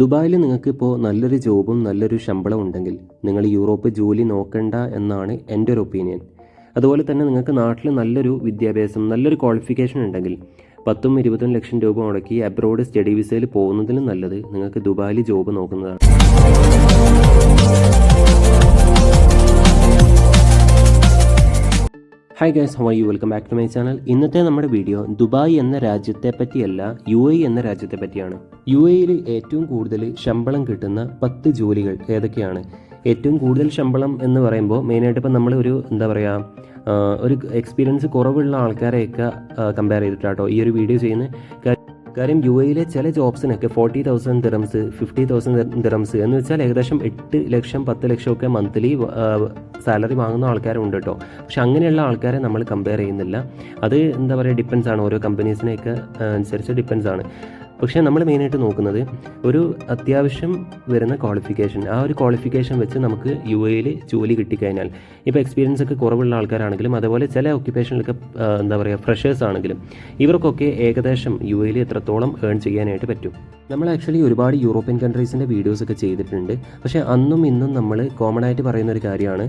ദുബായിൽ നിങ്ങൾക്കിപ്പോൾ നല്ലൊരു ജോബും നല്ലൊരു ശമ്പളം ഉണ്ടെങ്കിൽ നിങ്ങൾ യൂറോപ്പ് ജോലി നോക്കണ്ട എന്നാണ് എന്റെ ഒരു ഒപ്പീനിയൻ. അതുപോലെ തന്നെ നിങ്ങൾക്ക് നാട്ടിൽ നല്ലൊരു വിദ്യാഭ്യാസം നല്ലൊരു ക്വാളിഫിക്കേഷൻ ഉണ്ടെങ്കിൽ പത്തും ഇരുപതും ലക്ഷം രൂപ മുടക്കി അബ്രോഡ് സ്റ്റഡി വിസയിൽ പോകുന്നതിലും നല്ലത് നിങ്ങൾക്ക് ദുബായിൽ ജോബ് നോക്കുന്നതാണ്. Hi guys how you welcome back to my channel ഇന്നത്തെ നമ്മുടെ വീഡിയോ ദുബായ് എന്ന രാജ്യത്തെ പറ്റിയല്ല യു എ എന്ന രാജ്യത്തെ പറ്റിയാണ് യു എയിൽ ഏറ്റവും കൂടുതൽ ശമ്പളം കിട്ടുന്ന പത്ത് ജോലികൾ ഏതൊക്കെയാണ്? ഏറ്റവും കൂടുതൽ ശമ്പളം എന്ന് പറയുമ്പോൾ മെയിനായിട്ട് ഇപ്പം നമ്മൾ ഒരു എന്താ പറയുക ഒരു എക്സ്പീരിയൻസ് കുറവുള്ള ആൾക്കാരെയൊക്കെ കമ്പയർ ചെയ്തിട്ടാട്ടോ ഈ ഒരു വീഡിയോ ചെയ്യുന്നത്. കാര്യം യു എയിലെ ചില ജോബ്സിനൊക്കെ forty thousand dirhams fifty thousand dirhams എന്ന് വെച്ചാൽ ഏകദേശം എട്ട് ലക്ഷം പത്ത് ലക്ഷം ഒക്കെ മന്ത്ലി സാലറി വാങ്ങുന്ന ആൾക്കാരുണ്ട് കേട്ടോ പക്ഷെ അങ്ങനെയുള്ള ആൾക്കാരെ നമ്മൾ കമ്പയർ ചെയ്യുന്നില്ല. അത് എന്താ പറയുക ഡിപ്പെൻസ് ആണ്. ഓരോ കമ്പനീസിനെയൊക്കെ അനുസരിച്ച് ഡിപ്പെൻസ് ആണ്. പക്ഷേ നമ്മൾ മെയിനായിട്ട് നോക്കുന്നത് ഒരു അത്യാവശ്യം വരുന്ന ക്വാളിഫിക്കേഷൻ ആ ഒരു ക്വാളിഫിക്കേഷൻ വെച്ച് നമുക്ക് യു എയിൽ ജോലി കിട്ടിക്കഴിഞ്ഞാൽ ഇപ്പോൾ എക്സ്പീരിയൻസ് ഒക്കെ കുറവുള്ള ആൾക്കാരാണെങ്കിലും അതുപോലെ ചില ഒക്യുപ്പേഷനിലൊക്കെ എന്താ പറയുക ഫ്രഷേഴ്സ് ആണെങ്കിലും ഇവർക്കൊക്കെ ഏകദേശം യു എയിൽ എത്രത്തോളം ഏൺ ചെയ്യാനായിട്ട് പറ്റും? നമ്മൾ ആക്ച്വലി ഒരുപാട് യൂറോപ്യൻ കൺട്രീസിന്റെ വീഡിയോസൊക്കെ ചെയ്തിട്ടുണ്ട്. പക്ഷേ അന്നും ഇന്നും നമ്മൾ കോമൺ ആയിട്ട് പറയുന്ന ഒരു കാര്യമാണ്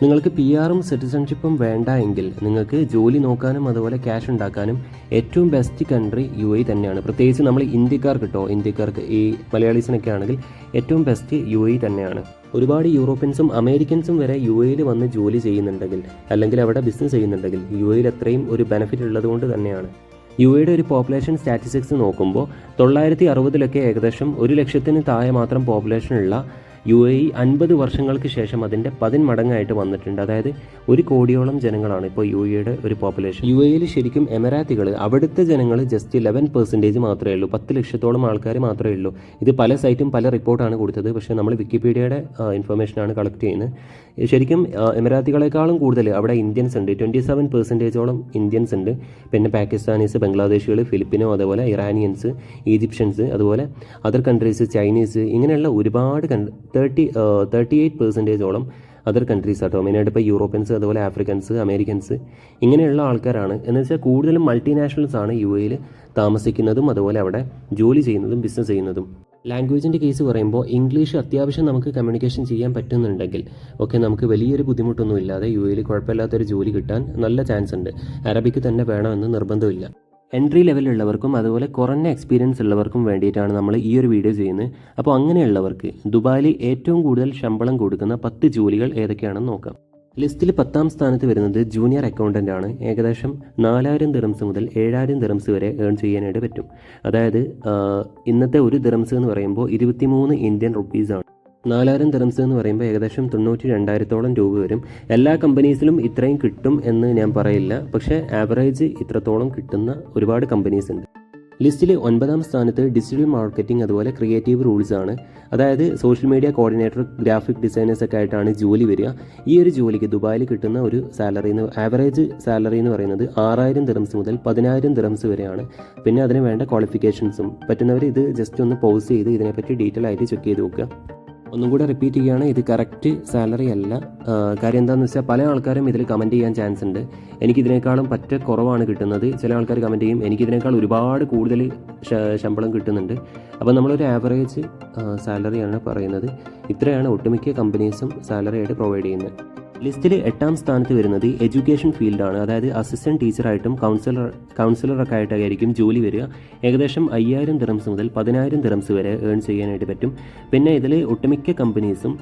നിങ്ങൾക്ക് പി ആറും സിറ്റിസൺഷിപ്പും വേണ്ട എങ്കിൽ നിങ്ങൾക്ക് ജോലി നോക്കാനും അതുപോലെ ക്യാഷ് ഉണ്ടാക്കാനും ഏറ്റവും ബെസ്റ്റ് കൺട്രി യു എ തന്നെയാണ്. പ്രത്യേകിച്ച് നമ്മൾ ഇന്ത്യക്കാർക്ക് കേട്ടോ ഇന്ത്യക്കാർക്ക് ഈ മലയാളീസിനൊക്കെ ആണെങ്കിൽ ഏറ്റവും ബെസ്റ്റ് യു എ തന്നെയാണ്. ഒരുപാട് യൂറോപ്യൻസും അമേരിക്കൻസും വരെ യു എയിൽ വന്ന് ജോലി ചെയ്യുന്നുണ്ടെങ്കിൽ അല്ലെങ്കിൽ അവിടെ ബിസിനസ് ചെയ്യുന്നുണ്ടെങ്കിൽ യു എയിൽ അത്രയും ഒരു ബെനിഫിറ്റ് ഉള്ളതുകൊണ്ട് തന്നെയാണ്. യു എയുടെ ഒരു പോപ്പുലേഷൻ സ്റ്റാറ്റിസ്റ്റിക്സ് നോക്കുമ്പോൾ തൊള്ളായിരത്തി അറുപതിലൊക്കെ ഏകദേശം ഒരു ലക്ഷത്തിന് താഴെ മാത്രം പോപ്പുലേഷനുള്ള യു എ ഇ അൻപത് വർഷങ്ങൾക്ക് ശേഷം അതിന്റെ പതിന്മടങ്ങായിട്ട് വന്നിട്ടുണ്ട്. അതായത് ഒരു കോടിയോളം ജനങ്ങളാണ് ഇപ്പോൾ യു എയുടെ ഒരു പോപ്പുലേഷൻ യു എയിൽ ശരിക്കും എമറാത്തികൾ അവിടുത്തെ ജനങ്ങൾ ജസ്റ്റ് ഇലവൻ പെർസെന്റേജ് മാത്രമേ ഉള്ളൂ. പത്ത് ലക്ഷത്തോളം ആൾക്കാർ മാത്രമേ ഉള്ളൂ. ഇത് പല സൈറ്റും പല റിപ്പോർട്ടാണ് കൊടുത്തത്. പക്ഷേ നമ്മൾ വിക്കിപീഡിയയുടെ ഇൻഫർമേഷനാണ് കളക്ട് ചെയ്യുന്നത്. ശരിക്കും എമറാത്തികളെക്കാളും കൂടുതൽ അവിടെ ഇന്ത്യൻസ് ഉണ്ട്. ട്വന്റി സെവൻ പെർസെന്റേജോളം ഇന്ത്യൻസ് ഉണ്ട്. പിന്നെ പാകിസ്ഥാനീസ് ബംഗ്ലാദേശികൾ ഫിലിപ്പിനോ അതുപോലെ ഇറാനിയൻസ് ഈജിപ്ഷ്യൻസ് അതുപോലെ അതർ കൺട്രീസ് ചൈനീസ് ഇങ്ങനെയുള്ള ഒരുപാട് തേർട്ടി തേർട്ടി എയ്റ്റ് പെർസെന്റേജോളം അതർ കൺട്രീസ് ആട്ടോ മെയിനായിട്ട് ഇപ്പോൾ യൂറോപ്യൻസ് അതുപോലെ ആഫ്രിക്കൻസ് അമേരിക്കൻസ് ഇങ്ങനെയുള്ള ആൾക്കാരാണ്. എന്ന് വെച്ചാൽ കൂടുതലും മൾട്ടിനാഷണൽസ് ആണ് യു എയിൽ താമസിക്കുന്നതും അതുപോലെ അവിടെ ജോലി ചെയ്യുന്നതും ബിസിനസ് ചെയ്യുന്നതും. ലാംഗ്വേജിന്റെ കേസ് പറയുമ്പോൾ ഇംഗ്ലീഷ് അത്യാവശ്യം നമുക്ക് കമ്മ്യൂണിക്കേഷൻ ചെയ്യാൻ പറ്റുന്നുണ്ടെങ്കിൽ ഓക്കെ നമുക്ക് വലിയൊരു ബുദ്ധിമുട്ടൊന്നുമില്ലാതെ യു എയിൽ കുഴപ്പമില്ലാത്തൊരു ജോലി കിട്ടാൻ നല്ല ചാൻസ് ഉണ്ട്. അറബിക്ക് തന്നെ വേണമെന്ന് നിർബന്ധമില്ല. എൻട്രി ലെവലുള്ളവർക്കും അതുപോലെ കുറഞ്ഞ എക്സ്പീരിയൻസ് ഉള്ളവർക്കും വേണ്ടിയിട്ടാണ് നമ്മൾ ഈ ഒരു വീഡിയോ ചെയ്യുന്നത്. അപ്പോൾ അങ്ങനെയുള്ളവർക്ക് ദുബായിൽ ഏറ്റവും കൂടുതൽ ശമ്പളം കൊടുക്കുന്ന പത്ത് ജോലികൾ ഏതൊക്കെയാണെന്ന് നോക്കാം. ലിസ്റ്റിൽ പത്താം സ്ഥാനത്ത് വരുന്നത് ജൂനിയർ അക്കൗണ്ടന്റ് ആണ്. ഏകദേശം നാലായിരം ദിറംസ് മുതൽ ഏഴായിരം ദിറംസ് വരെ ഏൺ ചെയ്യാനായിട്ട് പറ്റും. അതായത് ഇന്നത്തെ ഒരു ദിറംസ് എന്ന് പറയുമ്പോൾ ഇരുപത്തിമൂന്ന് ഇന്ത്യൻ റുപ്പീസാണ് നാലായിരം ദിറംസ് എന്ന് പറയുമ്പോൾ ഏകദേശം തൊണ്ണൂറ്റി രണ്ടായിരത്തോളം രൂപ വരും. എല്ലാ കമ്പനീസിലും ഇത്രയും കിട്ടും എന്ന് ഞാൻ പറയില്ല. പക്ഷേ ആവറേജ് ഇത്രത്തോളം കിട്ടുന്ന ഒരുപാട് കമ്പനീസ് ഉണ്ട്. ലിസ്റ്റിൽ ഒൻപതാം സ്ഥാനത്ത് ഡിജിറ്റൽ മാർക്കറ്റിംഗ് അതുപോലെ ക്രിയേറ്റീവ് റൂൾസ് ആണ്. അതായത് social media coordinator graphic designers ഒക്കെ ആയിട്ടാണ് ജോലി വരിക. ഈ ഒരു ജോലിക്ക് ദുബായിൽ കിട്ടുന്ന ഒരു സാലറി എന്ന് ആവറേജ് സാലറി എന്ന് പറയുന്നത് ആറായിരം ദിറംസ് മുതൽ പതിനായിരം ദിറംസ് വരെയാണ്. പിന്നെ അതിന് വേണ്ട ക്വാളിഫിക്കേഷൻസും പറ്റുന്നവർ ഇത് ജസ്റ്റ് ഒന്ന് പോസ് ചെയ്ത് ഇതിനെപ്പറ്റി ഡീറ്റെയിൽ ആയിട്ട് ചെക്ക് ചെയ്ത് നോക്കുക. ഒന്നും കൂടെ റിപ്പീറ്റ് ചെയ്യുകയാണ്. ഇത് കറക്റ്റ് സാലറി അല്ല. കാര്യം എന്താണെന്ന് വെച്ചാൽ പല ആൾക്കാരും ഇതിൽ കമന്റ് ചെയ്യാൻ ചാൻസ് ഉണ്ട്. എനിക്കിതിനേക്കാളും പറ്റ കുറവാണ് കിട്ടുന്നത്. ചില ആൾക്കാർ കമന്റ് ചെയ്യും എനിക്കിതിനേക്കാൾ ഒരുപാട് കൂടുതൽ ശമ്പളം കിട്ടുന്നുണ്ട്. അപ്പോൾ നമ്മളൊരു ആവറേജ് സാലറിയാണ് പറയുന്നത്. ഇത്രയാണ് ഒട്ടുമിക്ക കമ്പനീസും സാലറി ആയിട്ട് പ്രൊവൈഡ് ചെയ്യുന്നത്. ലിസ്റ്റിൽ എട്ടാം സ്ഥാനത്ത് വരുന്നത് എഡ്യൂക്കേഷൻ ഫീൽഡാണ്. അതായത് അസിസ്റ്റന്റ് ടീച്ചറായിട്ടും കൗൺസിലർ കൗൺസിലറൊക്കെ ആയിട്ടായിരിക്കും ജോലി വരിക. ഏകദേശം അയ്യായിരം ദിറംസ് മുതൽ പതിനായിരം ദിറംസ് വരെ ഏൺ ചെയ്യാനായിട്ട് പറ്റും. പിന്നെ ഇതിൽ ഒട്ടുമിക്ക കമ്പനീസും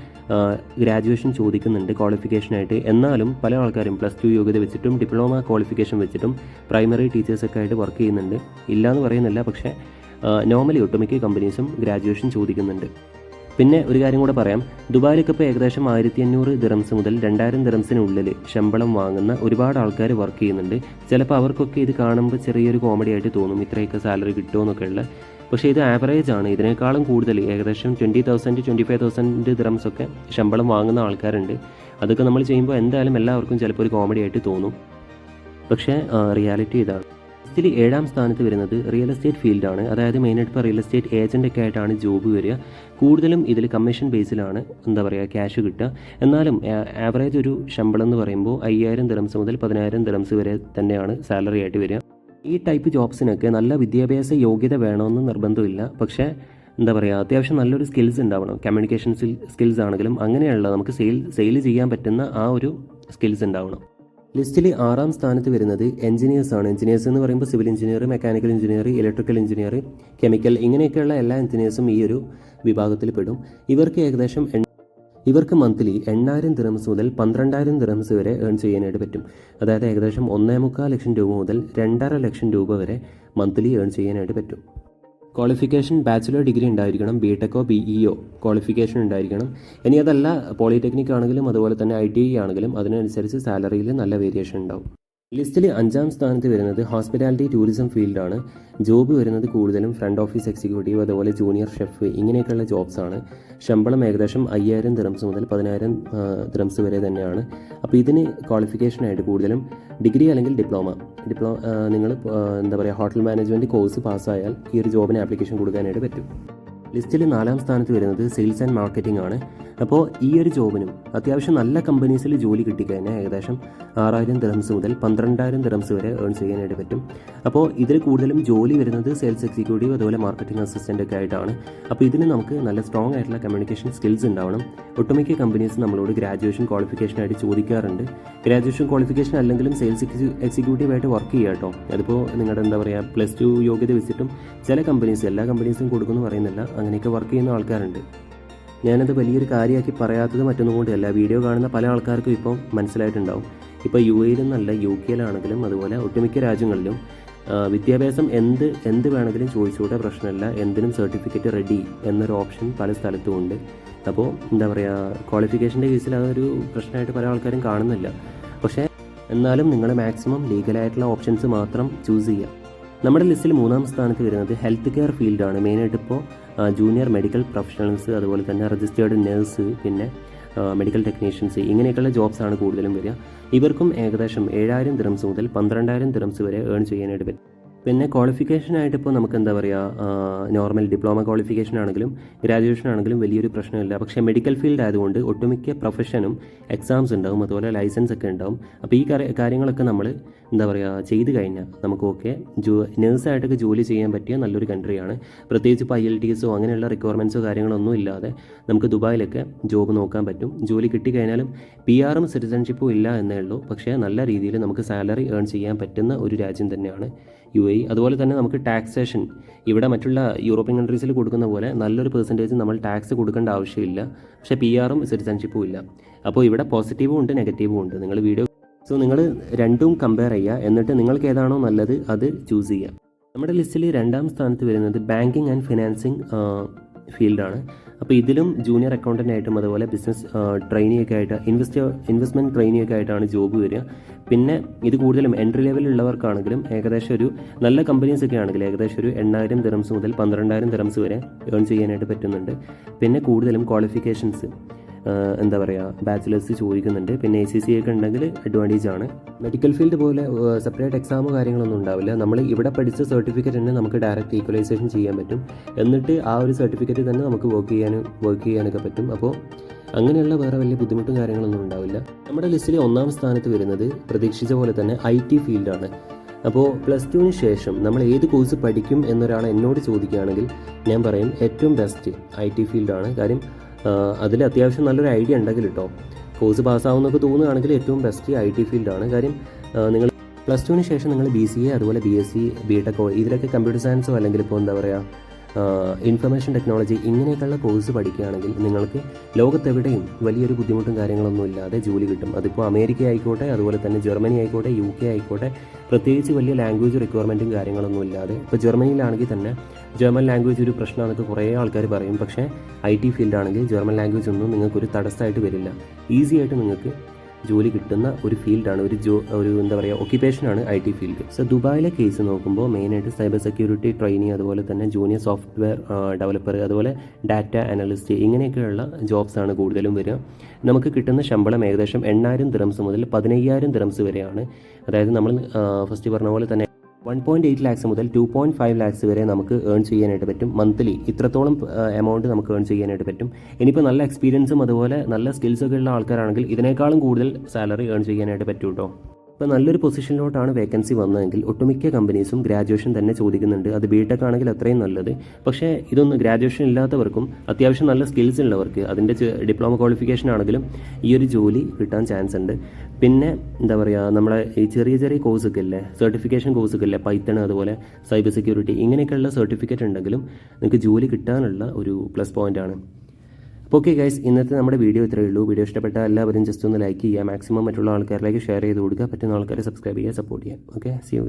ഗ്രാജുവേഷൻ ചോദിക്കുന്നുണ്ട് ക്വാളിഫിക്കേഷനായിട്ട് എന്നാലും പല ആൾക്കാരും പ്ലസ് ടു യോഗ്യത വെച്ചിട്ടും ഡിപ്ലോമ ക്വാളിഫിക്കേഷൻ വെച്ചിട്ടും പ്രൈമറി ടീച്ചേഴ്സൊക്കെ ആയിട്ട് വർക്ക് ചെയ്യുന്നുണ്ട്. ഇല്ലയെന്ന് പറയുന്നില്ല പക്ഷേ നോർമലി ഒട്ടുമിക്ക കമ്പനീസും ഗ്രാജുവേഷൻ ചോദിക്കുന്നുണ്ട്. പിന്നെ ഒരു കാര്യം കൂടെ പറയാം. ദുബായിലൊക്കെ ഇപ്പോൾ ഏകദേശം ആയിരത്തി അഞ്ഞൂറ് ദിറംസ് മുതൽ രണ്ടായിരം ദിറംസിനുള്ളിൽ ശമ്പളം വാങ്ങുന്ന ഒരുപാട് ആൾക്കാർ വർക്ക് ചെയ്യുന്നുണ്ട്. ചിലപ്പോൾ അവർക്കൊക്കെ ഇത് കാണുമ്പോൾ ചെറിയൊരു കോമഡി ആയിട്ട് തോന്നും ഇത്രയൊക്കെ സാലറി കിട്ടുമോ എന്നൊക്കെ ഉള്ള പക്ഷേ ഇത് ആവറേജ് ആണ്. ഇതിനേക്കാളും കൂടുതൽ ഏകദേശം twenty thousand twenty five thousand dirhams ഒക്കെ ശമ്പളം വാങ്ങുന്ന ആൾക്കാരുണ്ട്. അതൊക്കെ നമ്മൾ ചെയ്യുമ്പോൾ എന്തായാലും എല്ലാവർക്കും ചിലപ്പോൾ ഒരു കോമഡി ആയിട്ട് തോന്നും. പക്ഷേ റിയാലിറ്റി ഇതാണ്. ലിസ്റ്റിൽ ഏഴാം സ്ഥാനത്ത് വരുന്നത് റിയൽ എസ്റ്റേറ്റ് ഫീൽഡാണ് അതായത് മെയിനായിട്ട് ഇപ്പോൾ റിയൽ എസ്റ്റേറ്റ് ഏജന്റ് ഒക്കെ ആയിട്ടാണ് ജോബ് വരിക. കൂടുതലും ഇതിൽ കമ്മീഷൻ ബേസിലാണ് എന്താ പറയുക ക്യാഷ് കിട്ടുക. എന്നാലും ആവറേജ് ഒരു ശമ്പളം എന്ന് പറയുമ്പോൾ അയ്യായിരം ദിറംസ് മുതൽ പതിനായിരം ദിറംസ് വരെ തന്നെയാണ് സാലറി ആയിട്ട് വരിക. ഈ ടൈപ്പ് ജോബ്സിനൊക്കെ നല്ല വിദ്യാഭ്യാസ യോഗ്യത വേണമെന്ന് നിർബന്ധമില്ല. പക്ഷേ എന്താ പറയുക അത്യാവശ്യം നല്ലൊരു സ്കിൽസ് ഉണ്ടാവണം. കമ്മ്യൂണിക്കേഷൻ സ്കിൽസ് ആണെങ്കിലും അങ്ങനെയുള്ള നമുക്ക് സെയിൽ സെയിൽ ചെയ്യാൻ പറ്റുന്ന ആ ഒരു സ്കിൽസ് ഉണ്ടാവണം. ലിസ്റ്റിൽ ആറാം സ്ഥാനത്ത് വരുന്നത് എഞ്ചിനീയേഴ്സാണ് എഞ്ചിനീയേഴ്സ് എന്ന് പറയുമ്പോൾ civil engineer mechanical engineer electrical engineer chemical ഇങ്ങനെയൊക്കെയുള്ള എല്ലാ എഞ്ചിനീയേഴ്സും ഈ ഒരു വിഭാഗത്തിൽ പെടും. ഇവർക്ക് ഏകദേശം ഇവർക്ക് മന്ത്ലി എണ്ണായിരം ദിറംസ് മുതൽ പന്ത്രണ്ടായിരം ദിറംസ് വരെ ഏൺ ചെയ്യാനായിട്ട് പറ്റും. അതായത് ഏകദേശം ഒന്നേ മുക്കാൽ ലക്ഷം രൂപ മുതൽ രണ്ടര ലക്ഷം രൂപ വരെ മന്ത്ലി ഏൺ ചെയ്യാനായിട്ട് പറ്റും. ക്വാളിഫിക്കേഷൻ ബാച്ചിലർ ഡിഗ്രി ഉണ്ടായിരിക്കണം ബി ടെക്കോ ബി ഇഒ ക്വാളിഫിക്കേഷൻ ഉണ്ടായിരിക്കണം. ഇനി അതല്ല പോളിടെക്നിക് ആണെങ്കിലും അതുപോലെ തന്നെ ഐ ടി ഐ ആണെങ്കിലും അതിനനുസരിച്ച് സാലറിയിൽ നല്ല വേരിയേഷൻ ഉണ്ടാവും. ലിസ്റ്റിൽ അഞ്ചാം സ്ഥാനത്ത് വരുന്നത് ഹോസ്പിറ്റാലിറ്റി ടൂറിസം ഫീൽഡാണ് ജോബ് വരുന്നത് കൂടുതലും ഫ്രണ്ട് ഓഫീസ് എക്സിക്യൂട്ടീവ് അതുപോലെ ജൂനിയർ ഷെഫ് ഇങ്ങനെയൊക്കെയുള്ള ജോബ്സാണ് ശമ്പളം ഏകദേശം അയ്യായിരം ദിറംസ് മുതൽ പതിനായിരം ദിറംസ് വരെ തന്നെയാണ്. അപ്പോൾ ഇതിന് ക്വാളിഫിക്കേഷനായിട്ട് കൂടുതലും ഡിഗ്രി അല്ലെങ്കിൽ ഡിപ്ലോമ ഡിപ്ലോ നിങ്ങൾ എന്താ പറയുക ഹോട്ടൽ മാനേജ്മെന്റ് കോഴ്സ് പാസ്സായാൽ ഈ ഒരു ജോബിന് ആപ്ലിക്കേഷൻ കൊടുക്കാനായിട്ട് പറ്റും. ലിസ്റ്റിൽ നാലാം സ്ഥാനത്ത് വരുന്നത് സെയിൽസ് ആൻഡ് മാർക്കറ്റിംഗ് ആണ്. അപ്പോൾ ഈ ഒരു ജോബിനും അത്യാവശ്യം നല്ല കമ്പനീസിൽ ജോലി കിട്ടിക്കഴിഞ്ഞാൽ ഏകദേശം ആറായിരം ദിറംസ് മുതൽ പന്ത്രണ്ടായിരം ദിറംസ് വരെ ഏൺ ചെയ്യാനായിട്ട് പറ്റും. അപ്പോൾ ഇതിൽ കൂടുതലും ജോലി വരുന്നത് സെയിൽസ് എക്സിക്യൂട്ടീവ് അതുപോലെ മാർക്കറ്റിംഗ് അസിസ്റ്റന്റ് ഒക്കെ ആയിട്ടാണ്. അപ്പോൾ ഇതിന് നമുക്ക് നല്ല സ്ട്രോങ് ആയിട്ടുള്ള കമ്മ്യൂണിക്കേഷൻ സ്കിൽസ് ഉണ്ടാവണം. ഒട്ടുമിക്ക കമ്പനീസ് നമ്മളോട് ഗ്രാജുവേഷൻ ക്വാളിഫിക്കേഷൻ ആയിട്ട് ചോദിക്കാറുണ്ട്. ഗ്രാജുവേഷൻ ക്വാളിഫിക്കേഷൻ അല്ലെങ്കിലും സെയിൽസ് എക്സിക്യൂട്ടീവ് ആയിട്ട് വർക്ക് ചെയ്യുക കേട്ടോ. അതിപ്പോൾ നിങ്ങളുടെ എന്താ പറയുക പ്ലസ് ടു യോഗ്യത വെച്ചിട്ടും ചില കമ്പനീസ് എല്ലാ കമ്പനീസും കൊടുക്കുമെന്ന് പറയുന്നില്ല. അങ്ങനെയൊക്കെ വർക്ക് ചെയ്യുന്ന ആൾക്കാരുണ്ട്. ഞാനത് വലിയൊരു കാര്യമാക്കി പറയാത്തത് മറ്റൊന്നും കൊണ്ടല്ല. വീഡിയോ കാണുന്ന പല ആൾക്കാർക്കും ഇപ്പം മനസ്സിലായിട്ടുണ്ടാവും. ഇപ്പോൾ യു എയിലെന്നല്ല യു കെയിലാണെങ്കിലും അതുപോലെ ഒട്ടുമിക്ക രാജ്യങ്ങളിലും വിദ്യാഭ്യാസം എന്ത് എന്ത് വേണമെങ്കിലും ചോദിച്ചുകൂടെ പ്രശ്നമില്ല. എന്തിനും സർട്ടിഫിക്കറ്റ് റെഡി എന്നൊരു ഓപ്ഷൻ പല സ്ഥലത്തും ഉണ്ട്. അപ്പോൾ എന്താ പറയുക ക്വാളിഫിക്കേഷന്റെ കേസിൽ അതൊരു പ്രശ്നമായിട്ട് പല ആൾക്കാരും കാണുന്നില്ല. പക്ഷേ എന്നാലും നിങ്ങൾ മാക്സിമം ലീഗലായിട്ടുള്ള ഓപ്ഷൻസ് മാത്രം ചൂസ് ചെയ്യുക. നമ്മുടെ ലിസ്റ്റിൽ മൂന്നാം സ്ഥാനത്ത് വരുന്നത് ഹെൽത്ത് കെയർ ഫീൽഡാണ് മെയിനായിട്ട് ഇപ്പോൾ ജൂനിയർ മെഡിക്കൽ പ്രൊഫഷണൽസ് അതുപോലെ തന്നെ രജിസ്റ്റേർഡ് നേഴ്സ് പിന്നെ മെഡിക്കൽ ടെക്നീഷ്യൻസ് ഇങ്ങനെയൊക്കെയുള്ള ജോബ്സ് ആണ് കൂടുതലും വരിക. ഇവർക്കും ഏകദേശം ഏഴായിരം ദിറംസ് മുതൽ പന്ത്രണ്ടായിരം ദിറംസ് വരെ ഏൺ ചെയ്യാനായിട്ട് പറ്റും. പിന്നെ ക്വാളിഫിക്കേഷനായിട്ട് ഇപ്പോൾ നമുക്ക് എന്താ പറയുക നോർമൽ ഡിപ്ലോമ ക്വാളിഫിക്കേഷൻ ആണെങ്കിലും ഗ്രാജുവേഷൻ ആണെങ്കിലും വലിയൊരു പ്രശ്നമില്ല. പക്ഷേ മെഡിക്കൽ ഫീൽഡ് ആയതുകൊണ്ട് ഒട്ടുമിക്ക പ്രൊഫഷനും എക്സാംസ് ഉണ്ടാവും അതുപോലെ ലൈസൻസ് ഒക്കെ ഉണ്ടാവും. അപ്പോൾ ഈ കാര്യങ്ങളൊക്കെ നമ്മൾ എന്താ പറയുക ചെയ്ത് കഴിഞ്ഞാൽ നമുക്ക് ഓക്കെ ജോ നേഴ്സായിട്ടൊക്കെ ജോലി ചെയ്യാൻ പറ്റിയ നല്ലൊരു കൺട്രിയാണ് പ്രത്യേകിച്ച് ഇപ്പോൾ ഐ എൽ ടി എസോ അങ്ങനെയുള്ള റിക്വയർമെന്റ്സോ കാര്യങ്ങളൊന്നും ഇല്ലാതെ നമുക്ക് ദുബായിലൊക്കെ ജോബ് നോക്കാൻ പറ്റും. ജോലി കിട്ടിക്കഴിഞ്ഞാലും പി ആറും സിറ്റിസൺഷിപ്പും ഇല്ല എന്നേ ഉള്ളൂ. പക്ഷേ നല്ല രീതിയിൽ നമുക്ക് സാലറി ഏൺ ചെയ്യാൻ പറ്റുന്ന ഒരു രാജ്യം തന്നെയാണ് യു എ അതുപോലെ തന്നെ നമുക്ക് ടാക്സേഷൻ ഇവിടെ മറ്റുള്ള യൂറോപ്യൻ കൺട്രീസിൽ കൊടുക്കുന്ന പോലെ നല്ലൊരു പെർസെന്റേജ് നമ്മൾ ടാക്സ് കൊടുക്കേണ്ട ആവശ്യമില്ല. പക്ഷേ പി ആറും സിറ്റിസൺഷിപ്പും ഇല്ല. അപ്പോൾ ഇവിടെ പോസിറ്റീവും ഉണ്ട് നെഗറ്റീവും ഉണ്ട്. നിങ്ങൾ വീഡിയോ സോ നിങ്ങൾ രണ്ടും കമ്പയർ ചെയ്യുക. എന്നിട്ട് നിങ്ങൾക്ക് ഏതാണോ നല്ലത് അത് ചൂസ് ചെയ്യുക. നമ്മുടെ ലിസ്റ്റിൽ രണ്ടാം സ്ഥാനത്ത് വരുന്നത് ബാങ്കിങ് ആൻഡ് ഫിനാൻസിങ് ഫീൽഡാണ് അപ്പോൾ ഇതിലും ജൂനിയർ അക്കൗണ്ടന്റ് ആയിട്ടും അതുപോലെ ബിസിനസ് ട്രെയിനി ഒക്കെ ആയിട്ട് ഇൻവെസ്റ്റ് ഇൻവെസ്റ്റ്മെന്റ് ട്രെയിനി ഒക്കെ ആയിട്ടാണ് ജോബ് വരിക. പിന്നെ ഇത് കൂടുതലും എൻട്രി ലെവലുള്ളവർക്കാണെങ്കിലും ഏകദേശം ഒരു നല്ല കമ്പനീസ് ഒക്കെ ആണെങ്കിൽ ഏകദേശം ഒരു എണ്ണായിരം ദിറംസ് മുതൽ പന്ത്രണ്ടായിരം ദിറംസ് വരെ ഏൺ ചെയ്യാനായിട്ട് പറ്റുന്നുണ്ട്. പിന്നെ കൂടുതലും ക്വാളിഫിക്കേഷൻസ് എന്താ പറയുക ബാച്ചിലേഴ്സ് ചോദിക്കുന്നുണ്ട്. പിന്നെ എ സി സി ഒക്കെ ഉണ്ടെങ്കിൽ അഡ്വാന്റേജ് ആണ്. മെഡിക്കൽ ഫീൽഡ് പോലെ സെപ്പറേറ്റ് എക്സാമോ കാര്യങ്ങളൊന്നും ഉണ്ടാവില്ല. നമ്മൾ ഇവിടെ പഠിച്ച സർട്ടിഫിക്കറ്റ് തന്നെ നമുക്ക് ഡയറക്റ്റ് ഈക്വലൈസേഷൻ ചെയ്യാൻ പറ്റും. എന്നിട്ട് ആ ഒരു സർട്ടിഫിക്കറ്റ് തന്നെ നമുക്ക് വർക്ക് ചെയ്യാനും വർക്ക് ചെയ്യാനൊക്കെ പറ്റും. അപ്പോൾ അങ്ങനെയുള്ള വേറെ വലിയ ബുദ്ധിമുട്ടും കാര്യങ്ങളൊന്നും ഉണ്ടാവില്ല. നമ്മുടെ ലിസ്റ്റിലെ ഒന്നാം സ്ഥാനത്ത് വരുന്നത് പ്രതീക്ഷിച്ച പോലെ തന്നെ ഐ ടി ഫീൽഡാണ് അപ്പോൾ പ്ലസ് ടുവിന് ശേഷം നമ്മൾ ഏത് കോഴ്സ് പഠിക്കും എന്നൊരാൾ എന്നോട് ചോദിക്കുകയാണെങ്കിൽ ഞാൻ പറയും ഏറ്റവും ബെസ്റ്റ് ഐ ടി ഫീൽഡാണ് കാര്യം അതിൽ അത്യാവശ്യം നല്ലൊരു ഐഡിയ ഉണ്ടെങ്കിൽ കേട്ടോ കോഴ്സ് പാസ്സാവുന്നൊക്കെ തോന്നുകയാണെങ്കിൽ ഏറ്റവും ബെസ്റ്റ് ഐ ടി ഫീൽഡാണ് കാര്യം നിങ്ങൾ പ്ലസ് ടുവിന് ശേഷം നിങ്ങൾ ബി സി എ അതുപോലെ ബി എസ് സി ബി ടെക്കോ ഇതിലൊക്കെ കമ്പ്യൂട്ടർ സയൻസോ അല്ലെങ്കിൽ ഇപ്പോൾ എന്താ പറയുക ഇൻഫർമേഷൻ ടെക്നോളജി ഇങ്ങനെയൊക്കെയുള്ള കോഴ്സ് പഠിക്കുകയാണെങ്കിൽ നിങ്ങൾക്ക് ലോകത്തെവിടെയും വലിയൊരു ബുദ്ധിമുട്ടും കാര്യങ്ങളൊന്നും ഇല്ലാതെ ജോലി കിട്ടും. അതിപ്പോൾ അമേരിക്ക ആയിക്കോട്ടെ അതുപോലെ തന്നെ ജർമ്മനി ആയിക്കോട്ടെ യു കെ ആയിക്കോട്ടെ പ്രത്യേകിച്ച് വലിയ ലാംഗ്വേജ് റിക്വയർമെന്റും കാര്യങ്ങളൊന്നും ഇല്ലാതെ. ഇപ്പോൾ ജർമ്മനിയിലാണെങ്കിൽ തന്നെ ജർമ്മൻ ലാംഗ്വേജ് ഒരു പ്രശ്നമാണെന്നൊക്കെ കുറേ ആൾക്കാർ പറയും. പക്ഷേ ഐ ടി ഫീൽഡാണെങ്കിൽ ജർമ്മൻ ലാംഗ്വേജ് ഒന്നും നിങ്ങൾക്കൊരു തടസ്സമായിട്ട് വരില്ല. ഈസി ആയിട്ട് നിങ്ങൾക്ക് ജോലി കിട്ടുന്ന ഒരു ഫീൽഡാണ് ഒരു ജോ ഒരു എന്താ പറയുക ഒക്യുപ്പേഷനാണ് ഐ ടി ഫീൽഡ്. സോ ദുബായിലെ കേസ് നോക്കുമ്പോൾ മെയിനായിട്ട് സൈബർ സെക്യൂരിറ്റി ട്രെയിനിങ് അതുപോലെ തന്നെ ജൂനിയർ സോഫ്റ്റ്വെയർ ഡെവലപ്പർ അതുപോലെ ഡാറ്റ അനലിസ്റ്റ് ഇങ്ങനെയൊക്കെയുള്ള ജോബ്സ് ആണ് കൂടുതലും വരിക. നമുക്ക് കിട്ടുന്ന ശമ്പളം ഏകദേശം എണ്ണായിരം ദിറംസ് മുതൽ പതിനയ്യായിരം ദിറംസ് വരെയാണ്. അതായത് നമ്മൾ ഫസ്റ്റ് പറഞ്ഞ പോലെ തന്നെ വൺ പോയിന്റ് എയ്റ്റ് ലാക്സ് മുതൽ ടു പോയിന്റ് ഫൈവ് ലാക്സ് വരെ നമുക്ക് ഏൺ ചെയ്യാനായിട്ട് പറ്റും. മന്ത്ലി ഇത്രത്തോളം എമൗണ്ട് നമുക്ക് ഏൺ ചെയ്യാനായിട്ട് പറ്റും. ഇനിയിപ്പോൾ നല്ല എക്സ്പീരിയൻസും അതുപോലെ നല്ല സ്കിൽസൊക്കെ ഉള്ള ആൾക്കാരാണെങ്കിൽ ഇതിനേക്കാളും കൂടുതൽ സാലറി ഏൺ ചെയ്യാനായിട്ട് പറ്റും കേട്ടോ ഇപ്പോൾ നല്ലൊരു പൊസിഷനിലോട്ടാണ് വേക്കൻസി വന്നതെങ്കിൽ ഒട്ടുമിക്ക കമ്പനീസും ഗ്രാജുവേഷൻ തന്നെ ചോദിക്കുന്നുണ്ട്. അത് ബി ടെക് ആണെങ്കിൽ അത്രയും നല്ലത്. പക്ഷേ ഇതൊന്നും ഗ്രാജുവേഷൻ ഇല്ലാത്തവർക്കും അത്യാവശ്യം നല്ല സ്കിൽസ് ഉള്ളവർക്ക് അതിന്റെ ഡിപ്ലോമ ക്വാളിഫിക്കേഷൻ ആണെങ്കിലും ഈ ഒരു ജോലി കിട്ടാൻ ചാൻസ് ഉണ്ട്. പിന്നെ എന്താ പറയുക നമ്മളെ ഈ ചെറിയ ചെറിയ കോഴ്സൊക്കെ ഇല്ലേ സർട്ടിഫിക്കേഷൻ കോഴ്സൊക്കെ ഇല്ലേ പൈത്തൺ അതുപോലെ സൈബർ സെക്യൂരിറ്റി ഇങ്ങനെയൊക്കെയുള്ള സർട്ടിഫിക്കറ്റ് ഉണ്ടെങ്കിലും നിങ്ങൾക്ക് ജോലി കിട്ടാനുള്ള ഒരു പ്ലസ് അപ്പോൾ ഓക്കെ ഗൈസ് ഇന്നത്തെ നമ്മുടെ വീഡിയോ ഇത്രയേ ഉള്ളൂ. വീഡിയോ ഇഷ്ടപ്പെട്ട എല്ലാവരും ജസ്റ്റ് ഒന്ന് ലൈക്ക് ചെയ്യുക. മാക്സിമം മറ്റുള്ള ആൾക്കാരിലേക്ക് ഷെയർ ചെയ്ത് കൊടുക്കുക. പറ്റുന്ന ആൾക്കാരെ സബ്സ്ക്രൈബ് ചെയ്യുക സപ്പോർട്ട് ചെയ്യുക. Okay C U